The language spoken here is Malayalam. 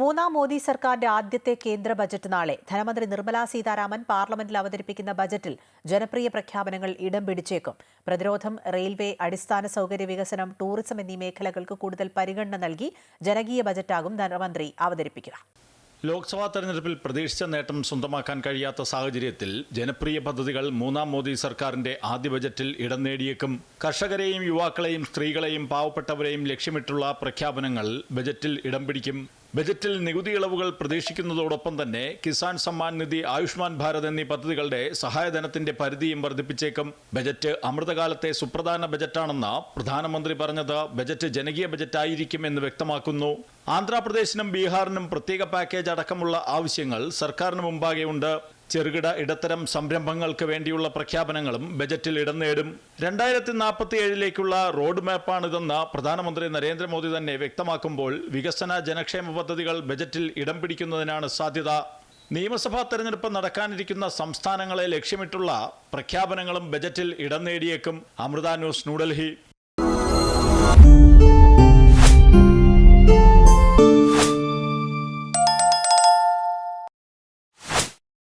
മൂന്നാം മോദി സർക്കാരിന്റെ ആദ്യത്തെ കേന്ദ്ര ബജറ്റ് നാളെ. ധനമന്ത്രി നിർമ്മലാ സീതാരാമൻ പാർലമെന്റിൽ അവതരിപ്പിക്കുന്ന ബജറ്റിൽ ജനപ്രിയ പ്രഖ്യാപനങ്ങൾ ഇടം പിടിച്ചേക്കും. പ്രതിരോധം റെയിൽവേ അടിസ്ഥാന സൗകര്യ വികസനം ടൂറിസം എന്നീ മേഖലകൾക്ക് കൂടുതൽ പരിഗണന നൽകി ജനകീയ ബജറ്റാകും ധനമന്ത്രി അവതരിപ്പിക്കുക. ലോക്സഭാ തെരഞ്ഞെടുപ്പിൽ പ്രതീക്ഷിച്ച നേട്ടം സ്വന്തമാക്കാൻ കഴിയാത്ത സാഹചര്യത്തിൽ ജനപ്രിയ പദ്ധതികൾ മൂന്നാം മോദി സർക്കാരിന്റെ ആദ്യ ബജറ്റിൽ ഇടം നേടിയേക്കും. കർഷകരെയും യുവാക്കളെയും സ്ത്രീകളെയും പാവപ്പെട്ടവരെയും ലക്ഷ്യമിട്ടുള്ള പ്രഖ്യാപനങ്ങൾ ബജറ്റിൽ ഇടം പിടിക്കും. ബജറ്റിൽ നികുതി ഇളവുകൾ പ്രതീക്ഷിക്കുന്നതോടൊപ്പം തന്നെ കിസാൻ സമ്മാൻ നിധി ആയുഷ്മാൻ ഭാരത് എന്നീ പദ്ധതികളുടെ സഹായധനത്തിന്റെ പരിധിയും വർദ്ധിപ്പിച്ചേക്കും. ബജറ്റ് അമൃതകാലത്തെ സുപ്രധാന ബജറ്റാണെന്ന് പ്രധാനമന്ത്രി പറഞ്ഞത്. ബജറ്റ് ജനകീയ ബജറ്റായിരിക്കും എന്ന് വ്യക്തമാക്കുന്നു. ആന്ധ്രാപ്രദേശിനും ബീഹാറിനും പ്രത്യേക പാക്കേജ് അടക്കമുള്ള ആവശ്യങ്ങൾ സർക്കാരിന് മുമ്പാകെ ഉണ്ട് ചെറുകിട ഇടത്തരം സംരംഭങ്ങൾക്ക് വേണ്ടിയുള്ള പ്രഖ്യാപനങ്ങളും ബജറ്റിൽ ഇടം നേടും. രണ്ടായിരത്തി നാൽപ്പത്തി ഏഴിലേക്കുള്ള റോഡ് മാപ്പാണിതെന്ന് പ്രധാനമന്ത്രി നരേന്ദ്രമോദി തന്നെ വ്യക്തമാക്കുമ്പോൾ വികസന ജനക്ഷേമ പദ്ധതികൾ ബജറ്റിൽ ഇടം പിടിക്കുന്നതിനാണ് സാധ്യത. നിയമസഭാ തെരഞ്ഞെടുപ്പ് നടക്കാനിരിക്കുന്ന സംസ്ഥാനങ്ങളെ ലക്ഷ്യമിട്ടുള്ള പ്രഖ്യാപനങ്ങളും ബജറ്റിൽ ഇടം നേടിയേക്കും. അമൃത ന്യൂസ് ന്യൂഡൽഹി.